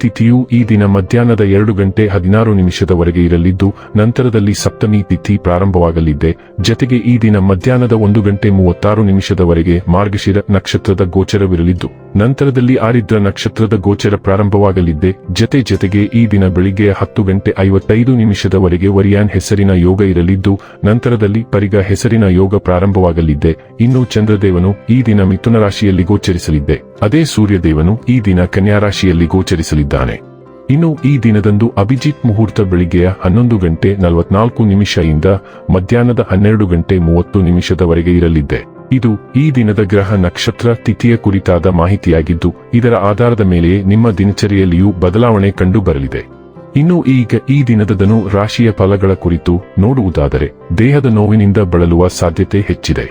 ತಿಥಿಯು ಈ ದಿನ ಮಧ್ಯಾಹ್ನದ ಎರಡು ಗಂಟೆ ಹದಿನಾರು ನಿಮಿಷದವರೆಗೆ ಇರಲಿದ್ದು, ನಂತರದಲ್ಲಿ ಸಪ್ತಮಿ ತಿಥಿ ಪ್ರಾರಂಭವಾಗಲಿದೆ. ಜತೆಗೆ ಈ ದಿನ ಮಧ್ಯಾಹ್ನದ ಒಂದು ಗಂಟೆ ಮೂವತ್ತಾರು ನಿಮಿಷದವರೆಗೆ ಮಾರ್ಗಶಿರ ನಕ್ಷತ್ರದ ಗೋಚರವಿರಲಿದ್ದು ನಂತರದಲ್ಲಿ ಆರಿದ್ರ ನಕ್ಷತ್ರದ ಗೋಚರ ಪ್ರಾರಂಭವಾಗಲಿದ್ದೆ. ಜತೆ ಜತೆಗೆ ಈ ದಿನ ಬೆಳಿಗ್ಗೆ ಹತ್ತು ಗಂಟೆ ಐವತ್ತೈದು ನಿಮಿಷದವರೆಗೆ ವರಿಯಾನ್ ಹೆಸರಿನ ಯೋಗ ಇರಲಿದ್ದು, ನಂತರದಲ್ಲಿ ಪರಿಗ ಹೆಸರಿನ ಯೋಗ ಪ್ರಾರಂಭವಾಗಲಿದ್ದೆ. ಇನ್ನು ಚಂದ್ರದೇವನು ಈ ದಿನ ಮಿಥುನ ರಾಶಿಯಲ್ಲಿ ಗೋಚರಿಸಲಿದ್ದೆ. ಅದೇ ಸೂರ್ಯದೇವನು ಈ ದಿನ ಕನ್ಯಾ ರಾಶಿಯಲ್ಲಿ ಗೋಚರಿಸಲಿದ್ದಾನೆ. ಇನ್ನು ಈ ದಿನದಂದು ಅಭಿಜಿತ್ ಮುಹೂರ್ತ ಬೆಳಿಗ್ಗೆಯ ಹನ್ನೊಂದು ಗಂಟೆ ನಲವತ್ನಾಲ್ಕು ಇಂದ ಮಧ್ಯಾಹ್ನದ ಹನ್ನೆರಡು ಗಂಟೆ ಮೂವತ್ತು ನಿಮಿಷದವರೆಗೆ ಇರಲಿದೆ ಇದು ಈ ದಿನದ ಗ್ರಹ ನಕ್ಷತ್ರ ತಿಥಿಯ ಕುರಿತಾದ ಮಾಹಿತಿಯಾಗಿದ್ದು, ಇದರ ಆಧಾರದ ಮೇಲೆಯೇ ನಿಮ್ಮ ದಿನಚರಿಯಲ್ಲಿಯೂ ಬದಲಾವಣೆ ಕಂಡು ಬರಲಿದೆ ಇನ್ನು ಈಗ ಈ ದಿನದ ದಿನದದನು ರಾಶಿಯ ಫಲಗಳ ಕುರಿತು ನೋಡುವುದಾದರೆ, ದೇಹದ ನೋವಿನಿಂದ ಬಳಲುವ ಸಾಧ್ಯತೆ ಹೆಚ್ಚಿದೆ.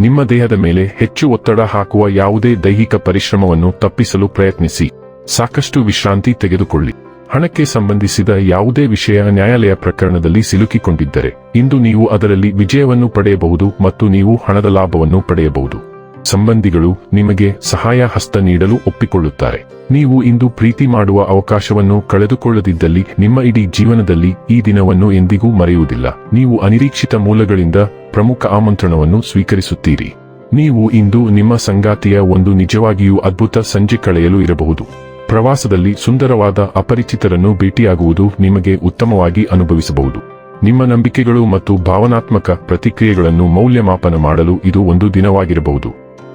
ನಿಮ್ಮ ದೇಹದ ಮೇಲೆ ಹೆಚ್ಚು ಒತ್ತಡ ಹಾಕುವ ಯಾವುದೇ ದೈಹಿಕ ಪರಿಶ್ರಮವನ್ನು ತಪ್ಪಿಸಲು ಪ್ರಯತ್ನಿಸಿ. ಸಾಕಷ್ಟು ವಿಶ್ರಾಂತಿ ತೆಗೆದುಕೊಳ್ಳಿ. ಹಣಕ್ಕೆ ಸಂಬಂಧಿಸಿದ ಯಾವುದೇ ವಿಷಯ ನ್ಯಾಯಾಲಯ ಪ್ರಕರಣದಲ್ಲಿ ಸಿಲುಕಿಕೊಂಡಿದ್ದರೆ, ಇಂದು ನೀವು ಅದರಲ್ಲಿ ವಿಜಯವನ್ನು ಪಡೆಯಬಹುದು ಮತ್ತು ನೀವು ಹಣದ ಲಾಭವನ್ನು ಪಡೆಯಬಹುದು. ಸಂಬಂಧಿಗಳು ನಿಮಗೆ ಸಹಾಯ ಹಸ್ತ ನೀಡಲು ಒಪ್ಪಿಕೊಳ್ಳುತ್ತಾರೆ. ನೀವು ಇಂದು ಪ್ರೀತಿ ಮಾಡುವ ಅವಕಾಶವನ್ನು ಕಳೆದುಕೊಳ್ಳದಿದ್ದಲ್ಲಿ ನಿಮ್ಮ ಇಡೀ ಜೀವನದಲ್ಲಿ ಈ ದಿನವನ್ನು ಎಂದಿಗೂ ಮರೆಯುವುದಿಲ್ಲ. ನೀವು ಅನಿರೀಕ್ಷಿತ ಮೂಲಗಳಿಂದ ಪ್ರಮುಖ ಆಮಂತ್ರಣವನ್ನು ಸ್ವೀಕರಿಸುತ್ತೀರಿ. ನೀವು ಇಂದು ನಿಮ್ಮ ಸಂಗಾತಿಯ ಒಂದು ನಿಜವಾಗಿಯೂ ಅದ್ಭುತ ಸಂಜೆ ಕಳೆಯಲು ಇರಬಹುದು. ಪ್ರವಾಸದಲ್ಲಿ ಸುಂದರವಾದ ಅಪರಿಚಿತರನ್ನು ಭೇಟಿಯಾಗುವುದು ನಿಮಗೆ ಉತ್ತಮವಾಗಿ ಅನುಭವಿಸಬಹುದು. ನಿಮ್ಮ ನಂಬಿಕೆಗಳು ಮತ್ತು ಭಾವನಾತ್ಮಕ ಪ್ರತಿಕ್ರಿಯೆಗಳನ್ನು ಮೌಲ್ಯಮಾಪನ ಮಾಡಲು ಇದು ಒಂದು ದಿನವಾಗಿರಬಹುದು.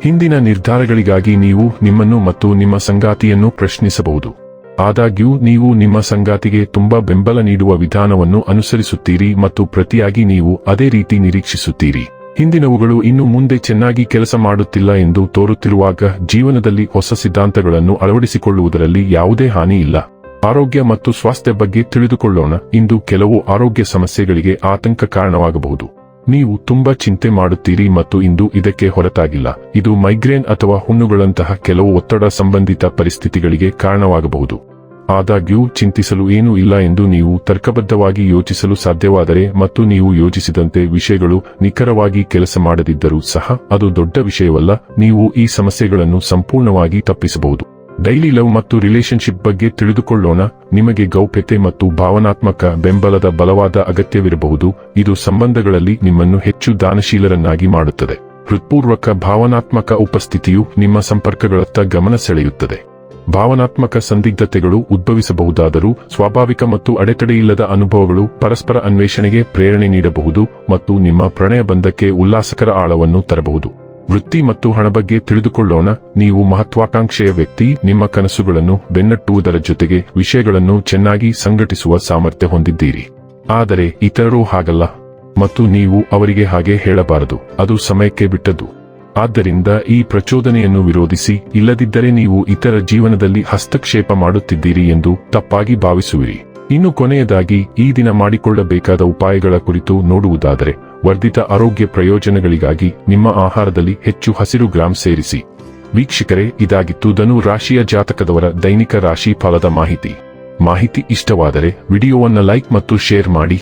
ಹಿಂದಿನ ನಿರ್ಧಾರಗಳಿಗಾಗಿ ನೀವು ನಿಮ್ಮನ್ನು ಮತ್ತು ನಿಮ್ಮ ಸಂಗಾತಿಯನ್ನು ಪ್ರಶ್ನಿಸಬಹುದು. ಆದಾಗ್ಯೂ, ನೀವು ನಿಮ್ಮ ಸಂಗಾತಿಗೆ ತುಂಬಾ ಬೆಂಬಲ ನೀಡುವ ವಿಧಾನವನ್ನು ಅನುಸರಿಸುತ್ತೀರಿ ಮತ್ತು ಪ್ರತಿಯಾಗಿ ನೀವು ಅದೇ ರೀತಿ ನಿರೀಕ್ಷಿಸುತ್ತೀರಿ. ಹಿಂದಿನವುಗಳು ಇನ್ನು ಮುಂದೆ ಚೆನ್ನಾಗಿ ಕೆಲಸ ಮಾಡುತ್ತಿಲ್ಲ ಎಂದು ತೋರುತ್ತಿರುವಾಗ ಜೀವನದಲ್ಲಿ ಹೊಸ ಸಿದ್ಧಾಂತಗಳನ್ನು ಅಳವಡಿಸಿಕೊಳ್ಳುವುದರಲ್ಲಿ ಯಾವುದೇ ಹಾನಿ ಇಲ್ಲ. ಆರೋಗ್ಯ ಮತ್ತು ಸ್ವಾಸ್ಥ್ಯ ಬಗ್ಗೆ ತಿಳಿದುಕೊಳ್ಳೋಣ. ಇಂದು ಕೆಲವು ಆರೋಗ್ಯ ಸಮಸ್ಯೆಗಳಿಗೆ ಆತಂಕ ಕಾರಣವಾಗಬಹುದು. ನೀವು ತುಂಬಾ ಚಿಂತೆ ಮಾಡುತ್ತೀರಿ ಮತ್ತು ಇಂದು ಇದಕ್ಕೆ ಹೊರತಾಗಿಲ್ಲ. ಇದು ಮೈಗ್ರೇನ್ ಅಥವಾ ಹುಣ್ಣುಗಳಂತಹ ಕೆಲವು ಒತ್ತಡ ಸಂಬಂಧಿತ ಪರಿಸ್ಥಿತಿಗಳಿಗೆ ಕಾರಣವಾಗಬಹುದು. ಆದಾಗ್ಯೂ, ಚಿಂತಿಸಲು ಏನೂ ಇಲ್ಲ ಎಂದು ನೀವು ತರ್ಕಬದ್ಧವಾಗಿ ಯೋಚಿಸಲು ಸಾಧ್ಯವಾದರೆ ಮತ್ತು ನೀವು ಯೋಚಿಸಿದಂತೆ ವಿಷಯಗಳು ನಿಖರವಾಗಿ ಕೆಲಸ ಮಾಡದಿದ್ದರೂ ಸಹ ಅದು ದೊಡ್ಡ ವಿಷಯವಲ್ಲ, ನೀವು ಈ ಸಮಸ್ಯೆಗಳನ್ನು ಸಂಪೂರ್ಣವಾಗಿ ತಪ್ಪಿಸಬಹುದು. ಡೈಲಿ ಲವ್ ಮತ್ತು ರಿಲೇಶನ್ಶಿಪ್ ಬಗ್ಗೆ ತಿಳಿದುಕೊಳ್ಳೋಣ, ನಿಮಗೆ ಗೌಪ್ಯತೆ ಮತ್ತು ಭಾವನಾತ್ಮಕ ಬೆಂಬಲದ ಬಲವಾದ ಅಗತ್ಯವಿರಬಹುದು, ಇದು ಸಂಬಂಧಗಳಲ್ಲಿ ನಿಮ್ಮನ್ನು ಹೆಚ್ಚು ದಾನಶೀಲರನ್ನಾಗಿ ಮಾಡುತ್ತದೆ. ಹೃತ್ಪೂರ್ವಕ ಭಾವನಾತ್ಮಕ ಉಪಸ್ಥಿತಿಯು ನಿಮ್ಮ ಸಂಪರ್ಕಗಳತ್ತ ಗಮನ ಸೆಳೆಯುತ್ತದೆ. ಭಾವನಾತ್ಮಕ ಸಂದಿಗ್ಧತೆಗಳು ಉದ್ಭವಿಸಬಹುದಾದರೂ ಸ್ವಾಭಾವಿಕ ಮತ್ತು ಅಡೆತಡೆಯಿಲ್ಲದ ಅನುಭವಗಳು ಪರಸ್ಪರ ಅನ್ವೇಷಣೆಗೆ ಪ್ರೇರಣೆ ನೀಡಬಹುದು ಮತ್ತು ನಿಮ್ಮ ಪ್ರಣಯ ಬಂಧಕ್ಕೆ ಉಲ್ಲಾಸಕರ ಆಳವನ್ನು ತರಬಹುದು. ವೃತ್ತಿ ಮತ್ತು ಹಣ ಬಗ್ಗೆ ತಿಳಿದುಕೊಳ್ಳೋಣ. ನೀವು ಮಹತ್ವಾಕಾಂಕ್ಷೆಯ ವ್ಯಕ್ತಿ. ನಿಮ್ಮ ಕನಸುಗಳನ್ನು ಬೆನ್ನಟ್ಟುವುದರ ಜೊತೆಗೆ ವಿಷಯಗಳನ್ನು ಚೆನ್ನಾಗಿ ಸಂಘಟಿಸುವ ಸಾಮರ್ಥ್ಯ ಹೊಂದಿದ್ದೀರಿ. ಆದರೆ ಇತರರು ಹಾಗಲ್ಲ. ಮತ್ತು ನೀವು ಅವರಿಗೆ ಹಾಗೆ ಹೇಳಬಾರದು. ಅದು ಸಮಯಕ್ಕೆ ಬಿಟ್ಟದ್ದು. ಆದ್ದರಿಂದ ಈ ಪ್ರಚೋದನೆಯನ್ನು ವಿರೋಧಿಸಿ, ಇಲ್ಲದಿದ್ದರೆ ನೀವು ಇತರ ಜೀವನದಲ್ಲಿ ಹಸ್ತಕ್ಷೇಪ ಮಾಡುತ್ತಿದ್ದೀರಿ ಎಂದು ತಪ್ಪಾಗಿ ಭಾವಿಸುವಿರಿ. ಇನ್ನು ಕೊನೆಯದಾಗಿ, ಈ ದಿನ ಮಾಡಿಕೊಳ್ಳಬೇಕಾದ ಉಪಾಯಗಳ ಕುರಿತು ನೋಡುವುದಾದರೆ, ವರ್ಧಿತ ಆರೋಗ್ಯ ಪ್ರಯೋಜನಗಳಿಗಾಗಿ ನಿಮ್ಮ ಆಹಾರದಲ್ಲಿ ಹೆಚ್ಚು ಹಸಿರು ಗ್ರಾಂ ಸೇರಿಸಿ. ವೀಕ್ಷಕರೇ, ಇದಾಗಿತ್ತು ಧನು ರಾಶಿಯ ಜಾತಕದವರ ದೈನಿಕ ರಾಶಿ ಫಲದ ಮಾಹಿತಿ. ಮಾಹಿತಿ ಇಷ್ಟವಾದರೆ, ವಿಡಿಯೋವನ್ನು ಲೈಕ್ ಮತ್ತು ಶೇರ್ ಮಾಡಿ.